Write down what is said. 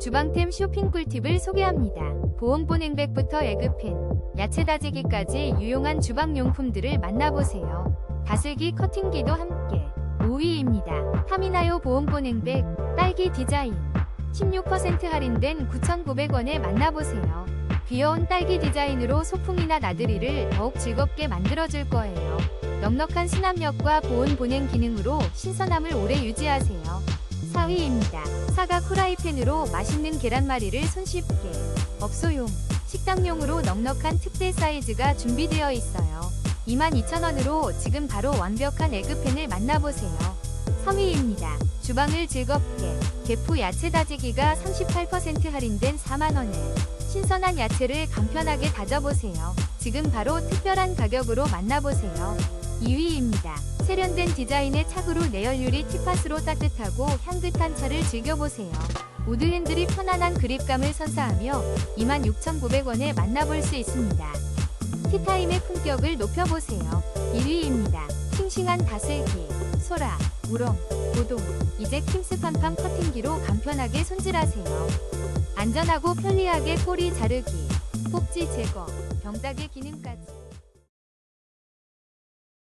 주방템 쇼핑 꿀팁을 소개합니다. 보온본 행백부터 에그팬, 야채 다지기까지 유용한 주방용품들을 만나보세요. 다슬기 커팅기도 함께 5위입니다. 타미나요 보온본 행백 딸기 디자인 16% 할인된 9,900원에 만나보세요. 귀여운 딸기 디자인으로 소풍이나 나들이를 더욱 즐겁게 만들어줄 거예요. 넉넉한 수납력과 보온 보냉 기능으로 신선함을 오래 유지하세요. 4위입니다. 사각 후라이팬으로 맛있는 계란말이를 손쉽게 업소용, 식당용으로 넉넉한 특대 사이즈가 준비되어 있어요. 22,000원으로 지금 바로 완벽한 에그팬을 만나보세요. 3위입니다. 주방을 즐겁게 개프 야채 다지기가 38% 할인된 4만원에 신선한 야채를 간편하게 다져보세요. 지금 바로 특별한 가격으로 만나보세요. 2위입니다. 세련된 디자인의 착으로 내열유리 티팟으로 따뜻하고 향긋한 차를 즐겨보세요. 우드 핸들이 편안한 그립감을 선사하며 26,900원에 만나볼 수 있습니다. 티타임의 품격을 높여보세요. 1위입니다. 싱싱한 다슬기, 소라, 우렁, 고동, 이제 킴스팜팜 커팅기로 간편하게 손질하세요. 안전하고 편리하게 꼬리 자르기, 꼭지 제거, 병따개 기능까지.